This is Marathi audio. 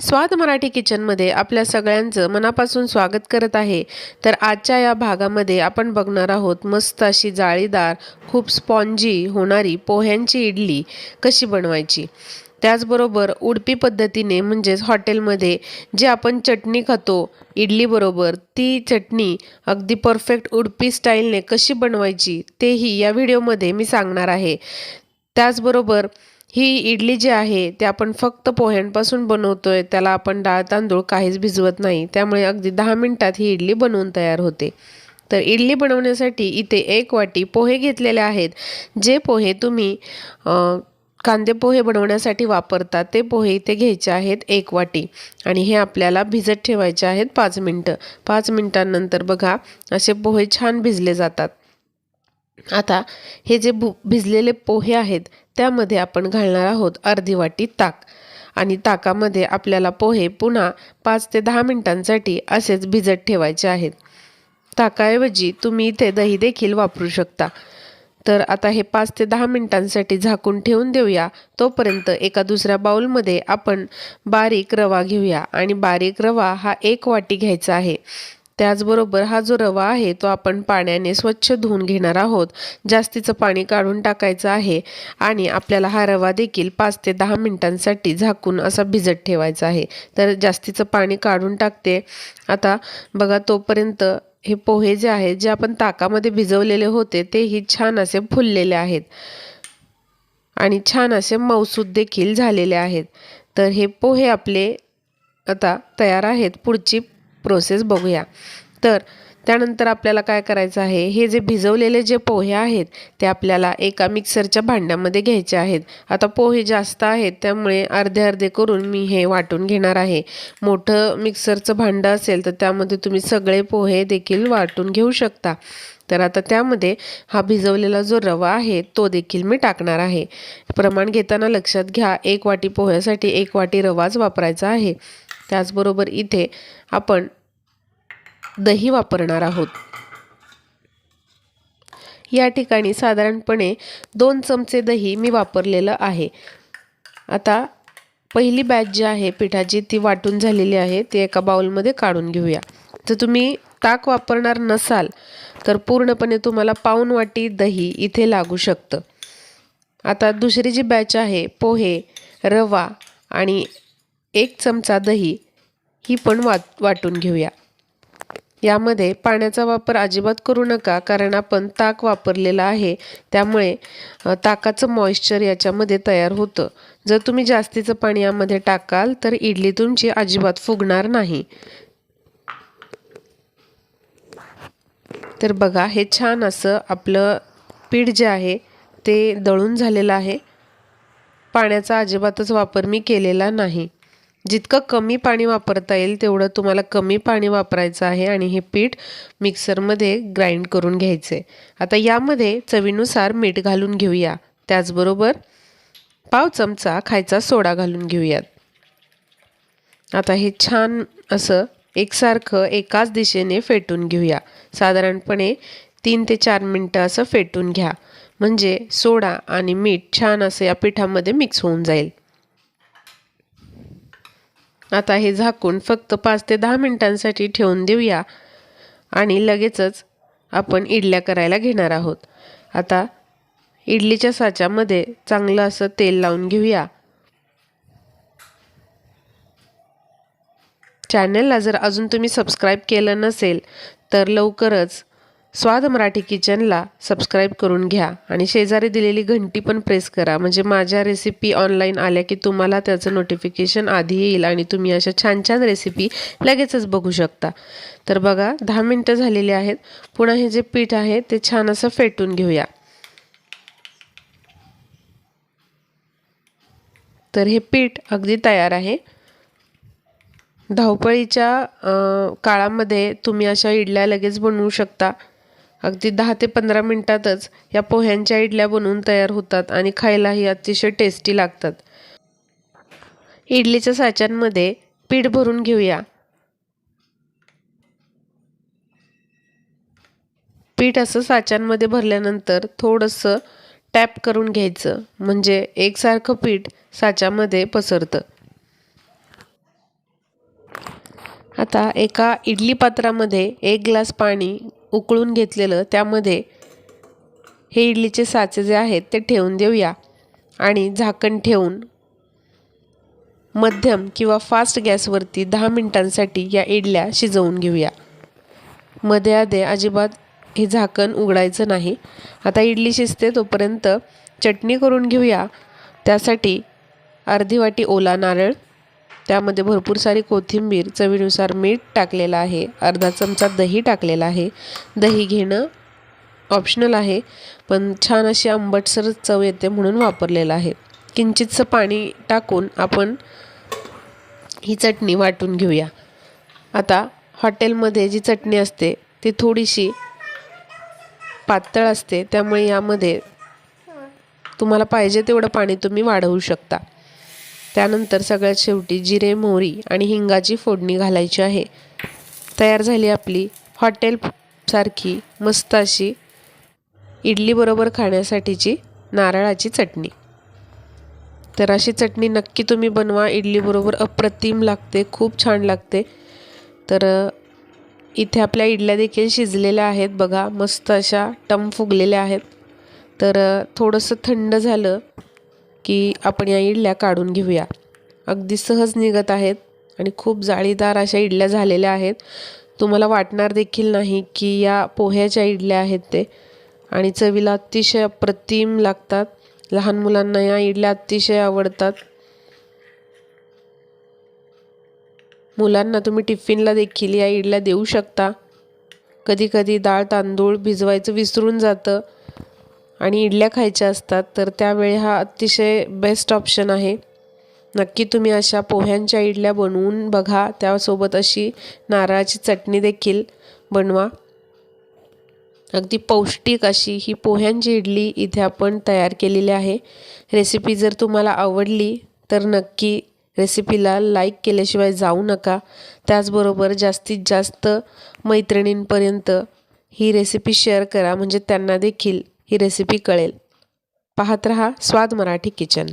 स्वाद मराठी किचनमध्ये आपल्या सगळ्यांचं मनापासून स्वागत करत आहे. तर आजच्या या भागामध्ये आपण बघणार आहोत मस्त अशी जाळीदार खूप स्पॉन्जी होणारी पोह्यांची इडली कशी बनवायची. त्याचबरोबर उडपी पद्धतीने म्हणजेच हॉटेलमध्ये जे आपण चटणी खातो इडलीबरोबर ती चटणी अगदी परफेक्ट उडपी स्टाईलने कशी बनवायची तेही या व्हिडिओमध्ये मी सांगणार आहे. त्याचबरोबर ही इडली जी आहे ते आपण फक्त पोह्यांपासून बनवतोय त्याला आपण डाळ तांदूळ काहीच भिजवत नाही. त्यामुळे अगदी दहा मिनटात ही इडली बनवून तयार होते. तर इडली बनवण्यासाठी इथे एक वाटी पोहे घेतलेले आहेत. जे पोहे तुम्ही कांदे पोहे बनवण्यासाठी वापरतात ते पोहे इथे घ्यायचे आहेत एक वाटी. आणि हे आपल्याला भिजत ठेवायचे आहेत पाच मिनटं. पाच मिनटांनंतर बघा असे पोहे छान भिजले जातात. आता हे जे भु भिजलेले पोहे आहेत त्यामध्ये आपण घालणार आहोत अर्धी वाटी ताक. आणि ताकामध्ये आपल्याला पोहे पुन्हा पाच ते दहा मिनिटांसाठी असेच भिजत ठेवायचे आहेत. ताकाऐवजी तुम्ही इथे दही देखील वापरू शकता. तर आता हे पाच ते दहा मिनिटांसाठी झाकून ठेवून देऊया. तोपर्यंत एका दुसऱ्या बाउलमध्ये आपण बारीक रवा घेऊया. आणि बारीक रवा हा एक वाटी घ्यायचा आहे. त्याचबरोबर हा जो रवा आहे तो आपण पाण्याने स्वच्छ धुवून घेणार आहोत. जास्तीचं पाणी काढून टाकायचं आहे आणि आपल्याला हा रवा देखील पाच ते दहा मिनिटांसाठी झाकून असा भिजत ठेवायचा आहे. तर जास्तीचं पाणी काढून टाकते. आता बघा तोपर्यंत हे पोहे जे आहेत जे आपण ताकामध्ये भिजवलेले होते तेही छान असे फुललेले आहेत. आणि छान असे मऊसूद देखील झालेले आहेत. तर हे पोहे आपले आता तयार आहेत. पुढची प्रोसेस बघूया. तर त्यानंतर आपल्याला काय करायचं आहे? हे जे भिजवलेले जे पोहे आहेत ते आपल्याला एका मिक्सरच्या भांड्यामध्ये घ्यायचे आहेत. आता पोहे जास्त आहेत त्यामुळे अर्धे अर्धे करून मी हे वाटून घेणार आहे. मोठं मिक्सरचं भांडं असेल तर त्यामध्ये तुम्ही सगळे पोहे देखील वाटून घेऊ शकता. तर आता त्यामध्ये हा भिजवलेला जो रवा आहे तो देखील मी टाकणार आहे. प्रमाण घेताना लक्षात घ्या एक वाटी पोह्यासाठी एक वाटी रवाच वापरायचा आहे. त्याचबरोबर इथे आपण दही वापरणार आहोत. या ठिकाणी साधारणपणे दोन चमचे दही मी वापरलेलं आहे. आता पहिली बॅच जी आहे पिठाची ती वाटून झालेली आहे ती एका बाउलमध्ये काढून घेऊया. जर तुम्ही ताक वापरणार नसाल तर पूर्णपणे तुम्हाला पाऊन वाटी दही इथे लागू शकतं. आता दुसरी जी बॅच आहे पोहे रवा आणि एक चमचा दही ही पण वाट वाटून घेऊया. यामध्ये पाण्याचा वापर अजिबात करू नका कारण आपण ताक वापरलेला आहे. त्यामुळे ताकाचं मॉइश्चर याच्यामध्ये तयार होतं. जर तुम्ही जास्तीचं पाणी यामध्ये टाकाल तर इडली तुमची अजिबात फुगणार नाही. तर बघा हे छान असं आपलं पीठ जे आहे ते दळून झालेलं आहे. पाण्याचा अजिबातच वापर मी केलेला नाही. जितकं कमी पाणी वापरता येईल तेवढं तुम्हाला कमी पाणी वापरायचं आहे आणि हे पीठ मिक्सरमध्ये ग्राइंड करून घ्यायचे. आता यामध्ये चवीनुसार मीठ घालून घेऊया. त्याचबरोबर पाव चमचा खायचा सोडा घालून घेऊयात. आता हे छान असं एकसारखं एकाच दिशेने फेटून घेऊया. साधारणपणे तीन ते चार मिनटं असं फेटून घ्या. म्हणजे सोडा आणि मीठ छान असं या पिठामध्ये मिक्स होऊन जाईल. आता हे झाकून फक्त पाच ते दहा मिनिटांसाठी ठेवून देऊया. आणि लगेचच आपण इडल्या करायला घेणार आहोत. आता इडलीच्या साच्यामध्ये चांगलं असं तेल लावून घेऊया. चॅनलला जर अजून तुम्ही सबस्क्राईब केलं नसेल तर लवकरच स्वाद मराठी किचनला सबस्क्राईब करून घ्या आणि शेजारी दिलेली घंटी पण प्रेस करा. म्हणजे माझ्या रेसिपी ऑनलाईन आल्या की तुम्हाला त्याचं नोटिफिकेशन आधी येईल आणि तुम्ही अशा छान छान रेसिपी लगेचच बघू शकता. तर बघा दहा मिनटं झालेली आहेत. पुन्हा हे जे पीठ आहे ते छान असं फेटून घेऊया. तर हे पीठ अगदी तयार आहे. धावपळीच्या काळामध्ये तुम्ही अशा इडल्या लगेच बनवू शकता. अगदी दहा ते पंधरा मिनटातच या पोह्यांच्या इडल्या बनवून तयार होतात आणि खायलाही अतिशय टेस्टी लागतात. इडलीच्या साच्यांमध्ये पीठ भरून घेऊया. पीठ असं साच्यांमध्ये भरल्यानंतर थोडंसं टॅप करून घ्यायचं म्हणजे एकसारखं पीठ साच्यामध्ये पसरतं. आता एका इडली पात्रामध्ये एक ग्लास पाणी उकळून घेतलेलं त्यामध्ये हे इडलीचे साचे जे आहेत ते ठेवून देऊया. आणि झाकण ठेवून मध्यम किंवा फास्ट गॅसवरती दहा मिनिटांसाठी या इडल्या शिजवून घेऊया. मध्ये आधे अजिबात हे झाकण उघडायचं नाही. आता इडली शिजते तोपर्यंत चटणी करून घेऊया. त्यासाठी अर्धी वाटी ओला नारळ त्यामध्ये भरपूर सारी कोथिंबीर चवीनुसार मीठ टाकलेलं आहे. अर्धा चमचा दही टाकलेला आहे. दही घेणं ऑप्शनल आहे पण छान अशी आंबटसर चव येते म्हणून वापरलेलं आहे. किंचितसं पाणी टाकून आपण ही चटणी वाटून घेऊया. आता हॉटेलमध्ये जी चटणी असते ती थोडीशी पातळ असते त्यामुळे यामध्ये तुम्हाला पाहिजे तेवढं पाणी तुम्ही वाढवू शकता. त्यानंतर सगळ्यात शेवटी जिरे मोहरी आणि हिंगाची फोडणी घालायची आहे. तयार झाली आपली हॉटेल सारखी मस्त अशी इडलीबरोबर खाण्यासाठीची नारळाची चटणी. तर अशी चटणी नक्की तुम्ही बनवा. इडलीबरोबर अप्रतिम लागते खूप छान लागते. तर इथे आपल्या इडल्या देखील शिजलेल्या आहेत बघा. मस्त अशा टम फुगलेल्या आहेत. तर थोडंसं थंड झालं की आपण या इडल्या काढून घेऊया. अगदी सहज निघत आहेत आणि खूप जाळीदार अशा इडल्या झालेल्या आहेत. तुम्हाला वाटणार देखील नाही की या पोह्याच्या इडल्या आहेत ते. आणि चवीला अतिशय अप्रतिम लागतात. लहान मुलांना या इडल्या अतिशय आवडतात. मुलांना तुम्ही टिफिनला देखील या इडल्या देऊ शकता. कधी कधी डाळ तांदूळ भिजवायचं विसरून जातं. आणि इडल्या खायच्या असतात तर त्यावेळी हा अतिशय बेस्ट ऑप्शन आहे. नक्की तुम्ही अशा पोह्यांच्या इडल्या बनवून बघा त्यासोबत अशी नारळाची चटणी देखील बनवा. अगदी पौष्टिक अशी ही पोह्यांची इडली इथे आपण तयार केलेली आहे. रेसिपी जर तुम्हाला आवडली तर नक्की रेसिपीला लाईक केल्याशिवाय जाऊ नका. त्याचबरोबर जास्तीत जास्त मैत्रिणींपर्यंत ही रेसिपी शेअर करा म्हणजे त्यांना देखील ही रेसिपी कळेल. पाहत रहा स्वाद मराठी किचन